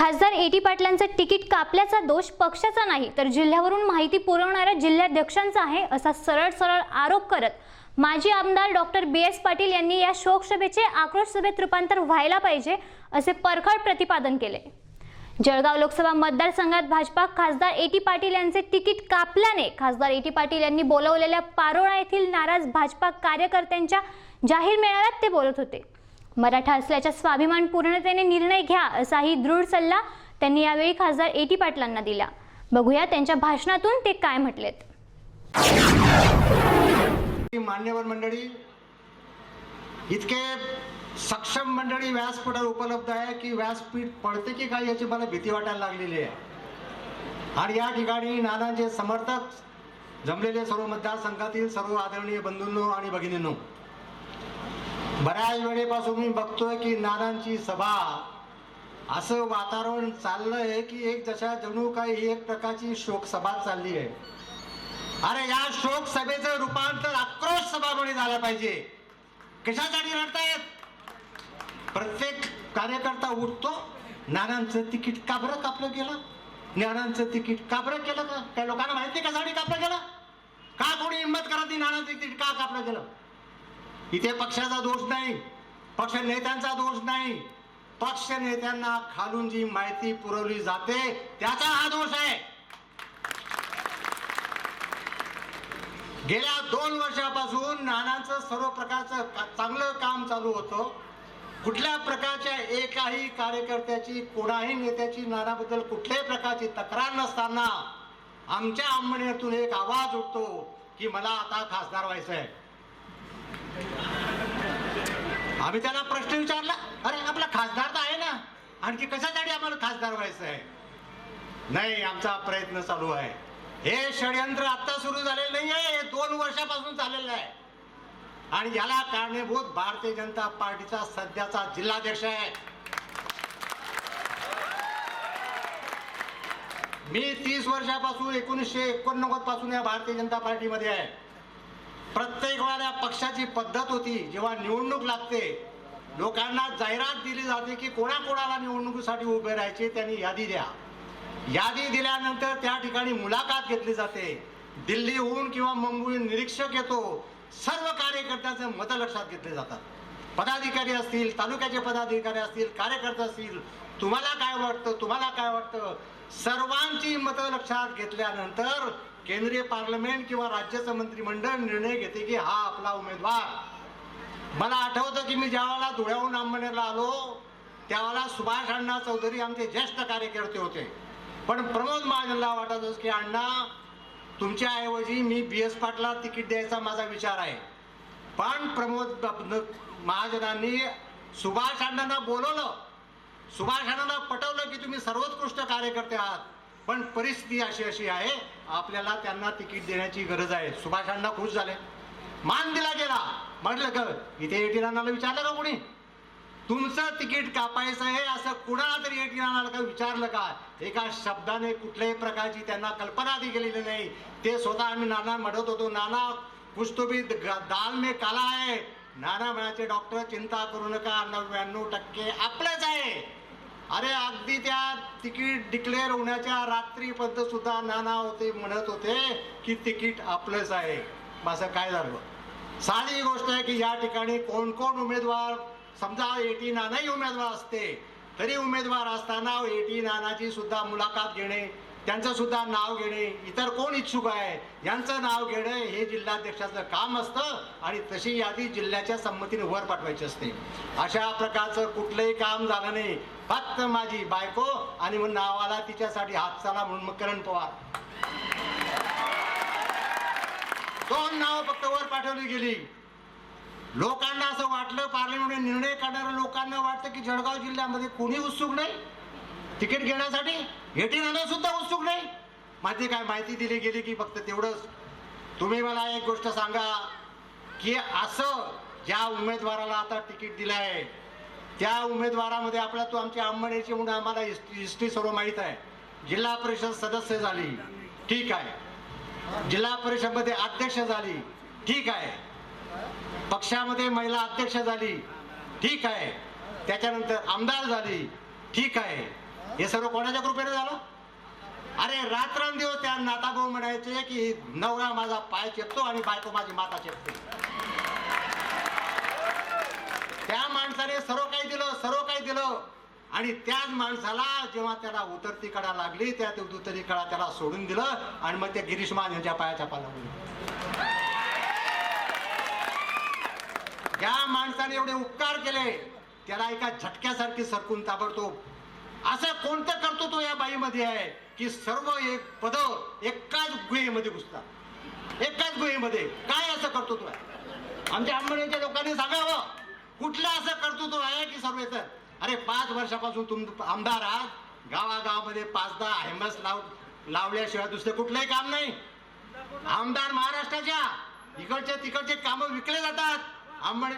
खासदार eighty पाटलांचं ticket कापल्याचा दोष पक्षाचा नाही तर जिल्ह्यावरून माहिती पुरवणाऱ्या जिल्हाध्यक्षांचा आहे असा सरळ सरळ आरोप करत माजी आमदार डॉक्टर बी एस पाटील यांनी या शोकसभेचे आक्रोश सभेत रूपांतर व्हायला पाहिजे असे परखड प्रतिपादन केले. जळगाव लोकसभा मतदारसंघात भाजपा खासदार एटी पाटील यांचे तिकीट कापल्याने खासदार एटी पाटील यांनी बोलवलेल्या पारोळा येथील नाराज भाजपा कार्यकर्त्यांच्या जाहीर मेळाव्यात ते बोलत होते. मराठा असल्याच्या स्वाभिमान पूर्णतेने निर्णय घ्या असाही दृढ सल्ला त्यांनी यावेळी खासदार एटी पाटलांना दिला. बघूया त्यांच्या भाषणातून ते काय म्हटलेत. मान्यवर मंडळी इतके सक्षम मंडळी व्यासपीठावर उपलब्ध आहे की व्यासपीठ पडते की काय याची मला भीती वाटायला लागलेली आहे. आणि या ठिकाणी नानांचे समर्थक जमलेले सर्व मतदारसंघातील सर्व आदरणीय बंधूंनो आणि भगिनींनो बऱ्याच वेळेपासून मी बघतोय की नानांची सभा असं वातावरण चाललं आहे की एक जशा जणू काही ही एक प्रकारची शोक सभा चालली आहे. अरे या शोक सभेचं रूपांतर आक्रोश सभामध्ये झालं पाहिजे. कशासाठी रडतायत? प्रत्येक कार्यकर्ता उठतो. नानांचं तिकीट का बरं कापलं गेलं. ज्ञानांचं तिकीट का बरं केलं का? त्या लोकांना माहिती आहे कशासाठी कापलं गेलं? का कोणी हिंमत करत नाही नानांचं तिकीट का कापलं गेलं? इथे पक्षाचा दोष नाही पक्ष नेत्यांचा दोष नाही. पक्ष नेत्यांना खालून जी माहिती पुरवली जाते त्याचा हा दोष आहे. गेल्या दोन वर्षापासून नानांचं सर्व प्रकारचं का- चांगलं काम चालू होतं. कुठल्या प्रकारच्या एकाही कार्यकर्त्याची कोणाही नेत्याची नानाबद्दल कुठल्याही प्रकारची तक्रार नसताना आमच्या अंमण्यातून एक आवाज उठतो की मला आता खासदार व्हायचं आहे आम्ही त्याला प्रश्न विचारला अरे आपला खासदार तर आहे ना. आणखी कशासाठी आम्हाला खासदार व्हायचं आहे? नाही आमचा प्रयत्न चालू आहे. हे षडयंत्र आता सुरू झालेलं नाही आहे हे दोन वर्षापासून चाललेलं आहे. आणि याला कारणीभूत भारतीय जनता पार्टीचा सध्याचा जिल्हाध्यक्ष आहे. मी तीस वर्षापासून एकोणीसशे एकोणनव्वदपासून या भारतीय जनता पार्टीमध्ये आहे. प्रत्येक वेळेला पक्षाची पद्धत होती जेव्हा निवडणूक लागते लोकांना जाहिरात दिली जाते की कोणाकोणाला निवडणुकीसाठी उभे राहायचे त्यांनी यादी द्या. यादी दिल्यानंतर त्या ठिकाणी मुलाखत घेतली जाते. दिल्लीहून किंवा मुंबईहून निरीक्षक येतो. सर्व कार्यकर्त्यांचे मतं लक्षात घेतले जातात. पदाधिकारी असतील तालुक्याचे पदाधिकारी असतील कार्यकर्ते असतील तुम्हाला काय वाटतं तुम्हाला काय वाटतं? सर्वांची मतं लक्षात घेतल्यानंतर केंद्रीय पार्लमेंट किंवा राज्याचं मंत्रिमंडळ निर्णय घेते की हा आपला उमेदवार. मला आठवतं की मी ज्यावेळेला धुळ्याहून अंबनेरला आलो त्यावेळेला सुभाष अण्णा चौधरी आमचे ज्येष्ठ कार्यकर्ते होते. पण प्रमोद महाजनला वाटत होतं की अण्णा तुमच्या ऐवजी मी बी एस पाटला तिकीट द्यायचा माझा विचार आहे. पण प्रमोद न- महाजनांनी सुभाष अण्णांना बोलवलं. सुभाष अण्णांना पटवलं की तुम्ही सर्वोत्कृष्ट कार्यकर्ते आहात. पण परिस्थिती अशी अशी आहे आपल्याला त्यांना तिकीट देण्याची गरज आहे. सुभाषांना खुश झाले. मान दिला गेला. म्हटलं का इथे एटीराणाला विचारलं का कोणी? तुमचं तिकीट कापायचं आहे असं कुणाला तरी एटीराणाला का विचारलं का? एका शब्दाने कुठल्याही प्रकारची त्यांना कल्पना दी गेलेली नाही. ते स्वतः आम्ही नाना म्हणत होतो नाना कुछ तो भी ग- दाल में काला आहे नाना म्हणायचे डॉक्टर चिंता करू नका. नव्याण्णव टक्के आपलंच आहे. अरे अगदी त्या तिकीट डिक्लेअर होण्याच्या रात्रीपर्यंत सुद्धा नाना होते म्हणत होते की तिकीट आपलंच आहे. असं काय झालं? साधी गोष्ट आहे की या ठिकाणी कोण कोण उमेदवार समजा एटी नानाही उमेदवार असते तरी उमेदवार असताना एटी नानाची सुद्धा मुलाखत घेणे त्यांचं सुद्धा नाव घेणे इतर कोण इच्छुक आहे यांचं नाव घेणं हे जिल्हाध्यक्षाचं काम असतं आणि तशी यादी जिल्ह्याच्या संमतीने वर पाठवायची असते. अशा प्रकारचं कुठलंही काम झालं नाही. फक्त माझी बायको आणि मग नावाला तिच्यासाठी हात चाला म्हणून मग करण पवार. दोन नावं फक्त वर पाठवली गेली. लोकांना असं वाटलं पार्लमेंटने निर्णय करणाऱ्या लोकांना वाटतं की जळगाव जिल्ह्यामध्ये कोणी उत्सुक नाही? तिकीट घेण्यासाठी? एटी सुद्धा उत्सुक नाही. माझी काय? माहिती दिली गेली की फक्त तेवढंच. तुम्ही मला एक गोष्ट सांगा की असं ज्या उमेदवाराला आता तिकीट दिलं आहे त्या उमेदवारामध्ये आपल्या तो आमच्या अंबनेची म्हणून आम्हाला हिस्ट्री सर्व माहीत आहे. जिल्हा परिषद सदस्य झाली ठीक आहे. जिल्हा परिषदमध्ये अध्यक्ष झाली ठीक आहे. पक्षामध्ये महिला अध्यक्ष झाली ठीक आहे. त्याच्यानंतर आमदार झाली ठीक आहे. हे सर्व कोणाच्या कृपेने झालं? अरे रात्रंदिवस त्या नाताभाऊ म्हणायचे की नवरा माझा पाय चेपतो आणि बायको माझी माता चेपते. त्या माणसाने सर्व काही दिलं सर्व काही दिलं. आणि त्याच माणसाला जेव्हा त्याला उतरती कडा लागली त्या ते उतरती कडा त्याला सोडून दिलं आणि मग ते गिरीश मान यांच्या पायाच्या पाला ज्या माणसाने एवढे उपकार केले त्याला एका झटक्यासारखी सरकून ताबडतोब असं कोणतं कर्तृत्व या बाईमध्ये आहे की सर्व एक पद एकाच गुहेमध्ये घुसतात? एकाच गुहेमध्ये. काय असं कर्तृत्व आहे? आमच्या अंबळीच्या लोकांनी सांगावं. कुठलं असं कर्तृत्व आहे की सर्व येतात अरे पाच वर्षापासून तुम आमदार आहात. गावागावामध्ये पाचदा हेमस लाव लावल्याशिवाय दुसरं कुठलंही काम नाही. आमदार महाराष्ट्राच्या. इकडचे तिकडचे काम विकले जातात. आंबळे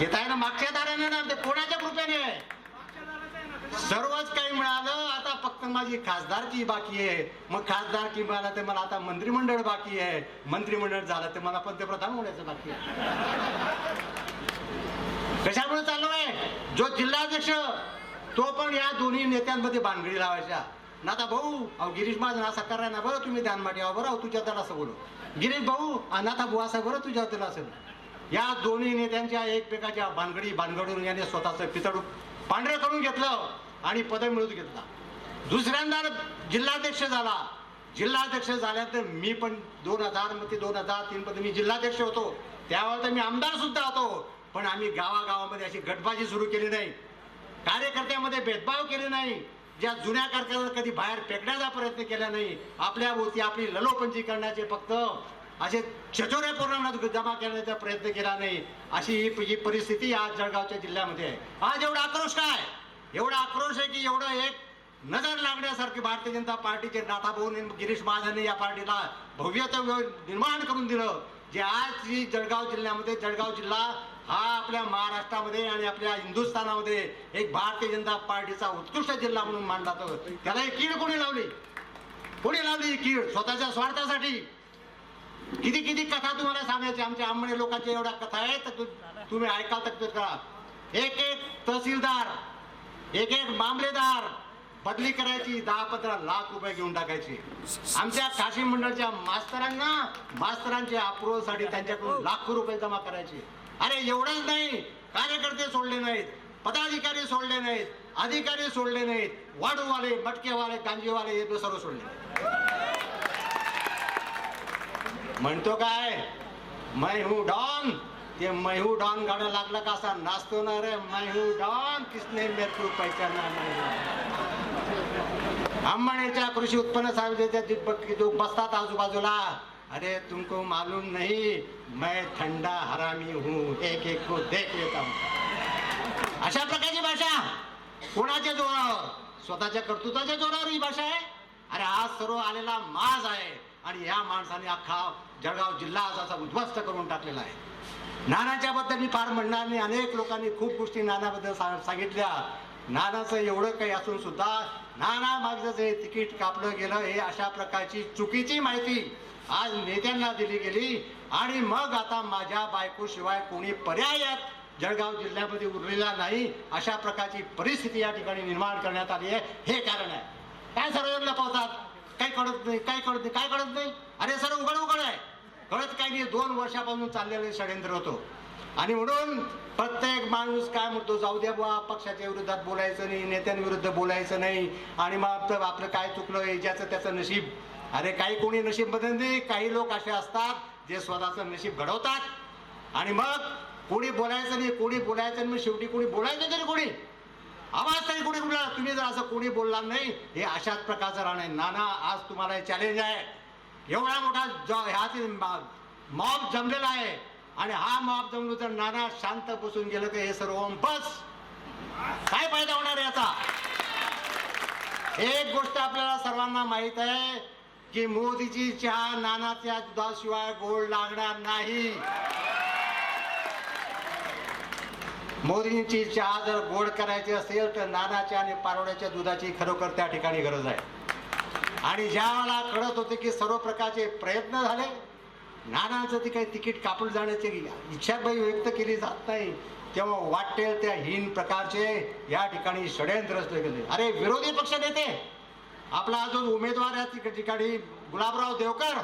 ते तर आहे ना मागच्या दाराने ना ते कोणाच्या कृपेने आहे. सर्वच काही मिळालं. आता फक्त माझी खासदारकी बाकी आहे. मग खासदारकी मिळालं ते मला आता मंत्रिमंडळ बाकी आहे. मंत्रिमंडळ झालं ते मला पंतप्रधान होण्याचं बाकी आहे. कशामुळे चालू आहे? जो जिल्हाध्यक्ष तो पण या दोन्ही नेत्यांमध्ये भानगडी लावायच्या नाता भाऊ अहो गिरीश माझं असा करा ना बरं तुम्ही ध्यान माठी बरं अहो तुझ्या त्याला असं बोलू. गिरीश भाऊ अनाथा भाऊ असा बरं तुझ्या त्याला असेल या दोन्ही नेत्यांच्या एकमेकाच्या भानगडी भानगडून याने स्वतःचं पितळ पांढरं करून घेतलं आणि पद मिळवून घेतला. दुसऱ्यांदा जिल्हाध्यक्ष झाला. जिल्हाध्यक्ष झाल्यानंतर मी पण दोन हजार मग ते दोन हजार तीन मध्ये मी जिल्हाध्यक्ष होतो. त्यावेळेला तर मी आमदार सुद्धा होतो. पण आम्ही गावागावामध्ये अशी गटबाजी सुरू केली नाही. कार्यकर्त्यामध्ये भेदभाव केले नाही. ज्या जुन्या कार्यकर्त्यांना कधी बाहेर फेकण्याचा प्रयत्न केला नाही. आपल्या भोवती आपली ललोपंची करण्याचे फक्त असे छचोऱ्यापूर्ण जमा करण्याचा प्रयत्न केला नाही. अशी ही ही परिस्थिती आज जळगावच्या जिल्ह्यामध्ये आहे. आज एवढा आक्रोश काय? एवढा आक्रोश आहे की एवढं एक नजर लागण्यासारखी भारतीय जनता पार्टीचे नाथाभाऊ गिरीश महाजन या पार्टीला भव्यत्व निर्माण करून दिलं. जे आज ही जळगाव जिल्ह्यामध्ये जळगाव जिल्हा हा आपल्या महाराष्ट्रामध्ये आणि आपल्या हिंदुस्थानामध्ये एक भारतीय जनता पार्टीचा उत्कृष्ट जिल्हा म्हणून मानला जातो. त्याला ही कीड कोणी लावली? कोणी लावली ही कीड? स्वतःच्या स्वार्थासाठी? किती किती कथा तुम्हाला सांगायची? आमच्या आंबणे लोकांच्या एवढ्या कथा आहेत तर तुम्ही ऐकाल तर करा. एक एक तहसीलदार एक एक मामलेदार बदली करायची दहा पंधरा लाख रुपये घेऊन टाकायची. आमच्या काशी मंडळच्या मास्तरांना मास्तरांच्या अप्रुव्हलसाठी त्यांच्याकडून लाखो रुपये जमा करायचे. अरे एवढंच नाही. कार्यकर्ते सोडले नाहीत पदाधिकारी सोडले नाहीत अधिकारी सोडले नाहीत. वाडूवाले मटकेवाले गांजीवाले हे सर्व सोडले. म्हणतो काय? मैहू डॉन ते मैहू डॉन गाणं लागलं का असा नाचतो ना रे मैहू डॉन किसने मेरे को पहचाना कृषी उत्पन्न समितीच्या जो बसतात आजूबाजूला अरे तुमको मालूम नहीं मैं थंडा हरामी हूँ एक एक को देख लेता हूँ। अशा प्रकारची भाषा कोणाच्या जोरावर? स्वतःच्या कर्तृत्वाच्या जोरावर ही भाषा आहे? अरे आज सर्व आलेला माज आहे आणि ह्या माणसाने अख्खा जळगाव जिल्हा आज असा उद्ध्वस्त करून टाकलेला आहे. नानाच्या बद्दल मी फार म्हणणार नाही. अनेक लोकांनी खूप गोष्टी नानाबद्दल सा- सांगितल्या. नानाचं एवढं काही असून सुद्धा नाना मागचं जे तिकीट कापलं गेलं हे अशा प्रकारची चुकीची माहिती आज नेत्यांना दिली गेली. आणि मग आता माझ्या बायकोशिवाय कोणी पर्यायात जळगाव जिल्ह्यामध्ये उरलेला नाही. अशा प्रकारची परिस्थिती या ठिकाणी निर्माण करण्यात आली आहे. हे कारण आहे. काय सर्व लपवतात काही कळत नाही काय कळत नाही काय कळत नाही? अरे सर उघड उघड आहे. कळत काही नाही दोन वर्षापासून चाललेलं षडयंत्र होतो. आणि म्हणून प्रत्येक माणूस काय म्हणतो जाऊ द्या बुवा पक्षाच्या विरोधात बोलायचं नाही नेत्यांविरुद्ध बोलायचं नाही आणि मग आपलं आपलं काय चुकलं याच्याचं ज्याचं त्याचं नशीब. अरे काही कोणी नशीब बदल नाही काही लोक असे असतात जे स्वतःचं नशीब घडवतात. आणि मग कोणी बोलायचं नाही कोणी बोलायचं नाही मग शेवटी कोणी बोलायचं तरी कोणी? आवाज तरी कोणी कुठला? तुम्ही जर असं कोणी बोलणार नाही हे अशाच प्रकारचं राहणार नाना आज तुम्हाला हे चॅलेंज आहे. एवढा मोठा जॉ ह्यात मॉब जमलेला आहे. आणि हा मॉब जमलो तर नाना शांत बसून गेलं की हे सर्व? बस! काय फायदा होणार आहे याचा एक गोष्ट आपल्याला सर्वांना माहीत आहे की मोदीची चहा नानाच्या दुधाशिवाय गोड लागणार नाही. मोदींची चहा जर गोड करायची असेल तर नानाच्या आणि पारोड्याच्या दुधाची खरोखर त्या ठिकाणी गरज आहे. आणि ज्या कळत होते की सर्व प्रकारचे प्रयत्न झाले नानाचं ते काही तिकीट कापून जाण्याची इच्छा व्यक्त केली जात नाही. तेव्हा वाटेल त्या हीन प्रकारचे या ठिकाणी षडयंत्र रचले गेले अरे विरोधी पक्ष नेते आपला अजून उमेदवार आहे ठिकाणी गुलाबराव देवकर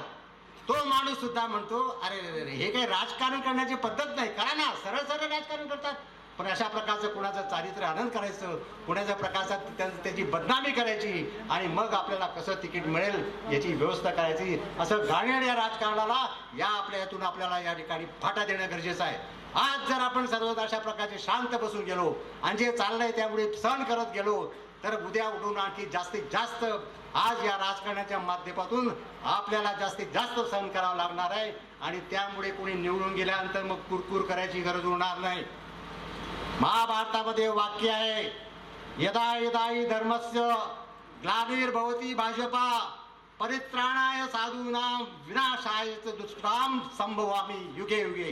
तो माणूस सुद्धा म्हणतो अरे रे हे काही राजकारण करण्याची पद्धत नाही. करा ना सरळ सरळ राजकारण करतात. पण अशा प्रकारचं कुणाचं चारित्र्य आनंद करायचं कुणाच्या प्रकारचा त्या- त्याची बदनामी करायची आणि मग आपल्याला कसं तिकीट मिळेल याची व्यवस्था करायची असं घाणेरड्या राजकारणाला या आपल्या यातून आपल्याला या ठिकाणी फाटा देणं गरजेचं आहे. आज जर आपण सर्व अशा प्रकारचे शांत बसून गेलो आणि जे चाललंय त्यामुळे सहन करत गेलो तर उद्या उठून आणखी जास्तीत जास्त आज या राजकारणाच्या माध्यमातून आपल्याला जास्तीत जास्त सहन करावं लागणार आहे आणि त्यामुळे कोणी निवडून गेल्यानंतर मग कुरकुर करायची गरज उरणार नाही. महाभारतामध्ये वाक्य आहे यदा यदा धर्मस्य ग्लानिर्भवती भाजपा परित्राणाय साधूनां विनाशाय दुष्काम संभवामी युगे युगे.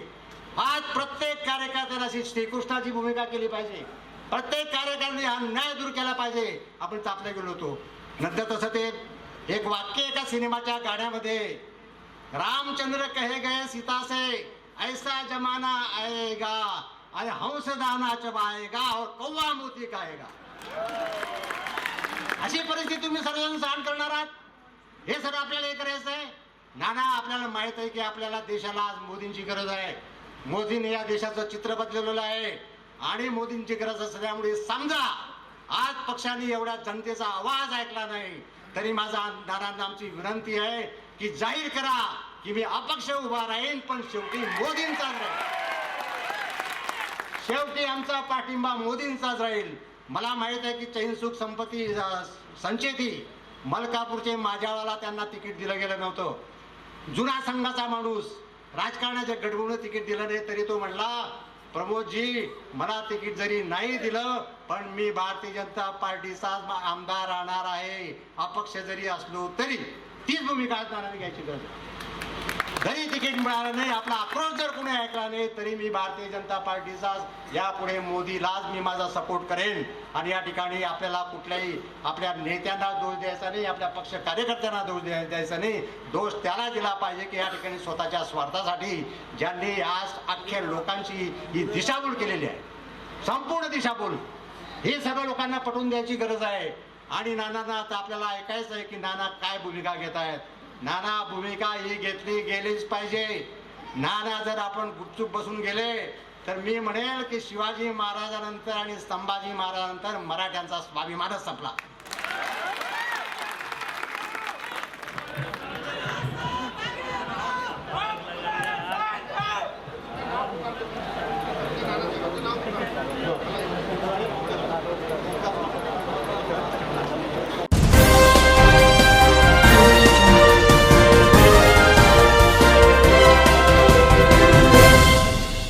आज प्रत्येक कार्यकर्त्याने अशी श्रीकृष्णाची भूमिका केली पाहिजे. प्रत्येक कार्यकर्त्याने हा न्याय दूर केला पाहिजे. आपण चापले गेलो होतो. नंतर तसं ते एक वाक्य एका सिनेमाच्या गाण्यामध्ये रामचंद्र कहे गए सीता से ऐसा जमाना आएगा. अरे हंसदानाच्या दाना कौवा मोती खाएगा अशी परिस्थिती तुम्ही सर्वजण सहन करणार आहात? हे सगळं आपल्याला हे करायचं आहे नाना आपल्याला माहीत आहे की आपल्याला देशाला आज मोदींची गरज आहे. मोदींनी या देशाचं चित्र बदललेलं आहे. आणि मोदींची गरज असल्यामुळे समजा आज पक्षाने एवढ्या जनतेचा आवाज ऐकला नाही तरी माझा नानांना आमची विनंती आहे की जाहीर करा की मी अपक्ष उभा राहीन पण शेवटी मोदींचा राहील शेवटी आमचा पाठिंबा मोदींचाच राहील. मला माहीत आहे की चैन सुख संपत्ती संचेती. मलकापूरचे माझ्यावाला त्यांना तिकीट दिलं गेलं नव्हतं. जुना संघाचा माणूस राजकारणाच्या गडबडून तिकीट दिलं नाही तरी तो म्हणला प्रमोदजी मला तिकीट जरी नाही दिलं पण मी भारतीय जनता पार्टीचाच आमदार राहणार आहे. अपक्ष जरी असलो तरी तीच भूमिका घ्यायची गरज आहे. जरी तिकीट मिळालं नाही आपला आक्रोश जर कोणी ऐकला नाही तरी मी भारतीय जनता पार्टीचा यापुढे मोदीलाच मी माझा सपोर्ट करेन. आणि या ठिकाणी आपल्याला कुठल्याही आपल्या नेत्यांना दोष द्यायचा नाही आपल्या पक्ष कार्यकर्त्यांना दोष द्यायचा नाही. दोष त्याला दिला पाहिजे की या ठिकाणी स्वतःच्या स्वार्थासाठी ज्यांनी आज अख्ख्या लोकांची ही दिशाभूल केलेली आहे. संपूर्ण दिशाभूल. हे सर्व लोकांना पटवून द्यायची गरज आहे. आणि नानांना आता आपल्याला ऐकायचं आहे की नाना काय भूमिका घेत आहेत. नाना भूमिका ही घेतली गेलीच पाहिजे. नाना जर आपण गुपचूप बसून गेले तर मी म्हणेल की शिवाजी महाराजानंतर आणि संभाजी महाराजानंतर मराठ्यांचा स्वाभिमानच संपला.